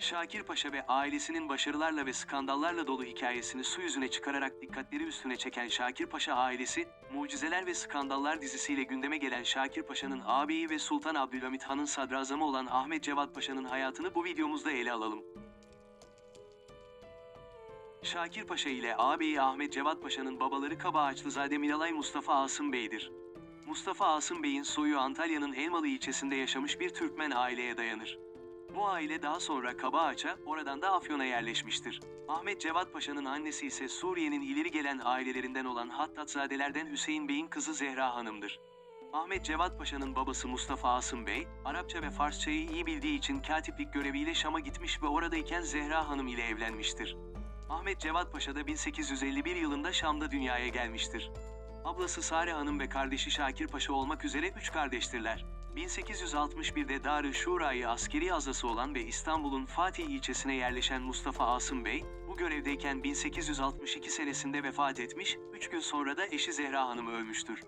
Şakir Paşa ve ailesinin başarılarla ve skandallarla dolu hikayesini su yüzüne çıkararak dikkatleri üstüne çeken Şakir Paşa ailesi, Mucizeler ve Skandallar dizisiyle gündeme gelen Şakir Paşa'nın ağabeyi ve Sultan Abdülhamit Han'ın sadrazamı olan Ahmet Cevat Paşa'nın hayatını bu videomuzda ele alalım. Şakir Paşa ile ağabeyi Ahmet Cevat Paşa'nın babaları Kaba Ağaçlızade Minalay Mustafa Asım Bey'dir. Mustafa Asım Bey'in soyu Antalya'nın Elmalı ilçesinde yaşamış bir Türkmen aileye dayanır. Bu aile daha sonra Kabaağaç'a, oradan da Afyon'a yerleşmiştir. Ahmet Cevat Paşa'nın annesi ise Suriye'nin ileri gelen ailelerinden olan Hattatzadelerden Hüseyin Bey'in kızı Zehra Hanım'dır. Ahmet Cevat Paşa'nın babası Mustafa Asım Bey, Arapça ve Farsçayı iyi bildiği için katiplik göreviyle Şam'a gitmiş ve oradayken Zehra Hanım ile evlenmiştir. Ahmet Cevat Paşa da 1851 yılında Şam'da dünyaya gelmiştir. Ablası Sare Hanım ve kardeşi Şakir Paşa olmak üzere üç kardeştirler. 1861'de Darü Şura'yı askeri azası olan ve İstanbul'un Fatih ilçesine yerleşen Mustafa Asım Bey, bu görevdeyken 1862 senesinde vefat etmiş, 3 gün sonra da eşi Zehra Hanım ölmüştür.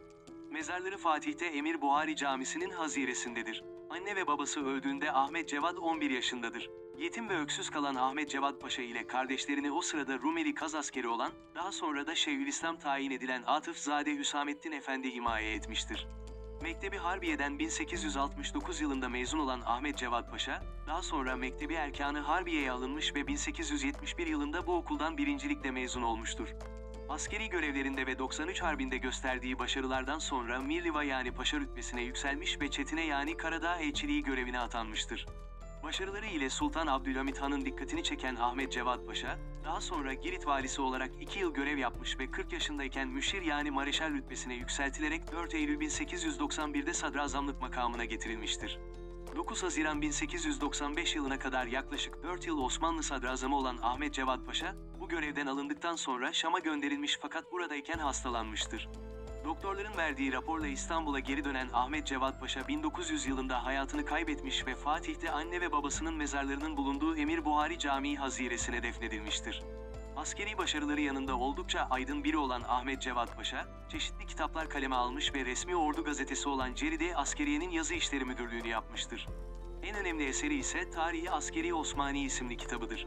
Mezarları Fatih'te Emir Buhari Camisi'nin haziresindedir. Anne ve babası öldüğünde Ahmet Cevat 11 yaşındadır. Yetim ve öksüz kalan Ahmet Cevat Paşa ile kardeşlerini o sırada Rumeli Kaz askeri olan, daha sonra da Şeyhülislam tayin edilen Atıf Zade Hüsamettin Efendi himaye etmiştir. Mektebi Harbiye'den 1869 yılında mezun olan Ahmet Cevat Paşa, daha sonra Mektebi Erkanı Harbiye'ye alınmış ve 1871 yılında bu okuldan birincilikle mezun olmuştur. Askeri görevlerinde ve 93 Harbi'nde gösterdiği başarılardan sonra Mirliva yani paşa rütbesine yükselmiş ve Çetine yani Karadağ elçiliği görevine atanmıştır. Başarıları ile Sultan Abdülhamit Han'ın dikkatini çeken Ahmet Cevat Paşa, daha sonra Girit valisi olarak 2 yıl görev yapmış ve 40 yaşındayken müşir yani mareşal rütbesine yükseltilerek 4 Eylül 1891'de sadrazamlık makamına getirilmiştir. 9 Haziran 1895 yılına kadar yaklaşık 4 yıl Osmanlı sadrazamı olan Ahmet Cevat Paşa, bu görevden alındıktan sonra Şam'a gönderilmiş fakat buradayken hastalanmıştır. Doktorların verdiği raporla İstanbul'a geri dönen Ahmet Cevat Paşa 1900 yılında hayatını kaybetmiş ve Fatih'te anne ve babasının mezarlarının bulunduğu Emir Buhari Camii haziresine defnedilmiştir. Askeri başarıları yanında oldukça aydın biri olan Ahmet Cevat Paşa, çeşitli kitaplar kaleme almış ve resmi ordu gazetesi olan Ceride Askeriye'nin yazı işleri müdürlüğünü yapmıştır. En önemli eseri ise Tarihi Askeri Osmani isimli kitabıdır.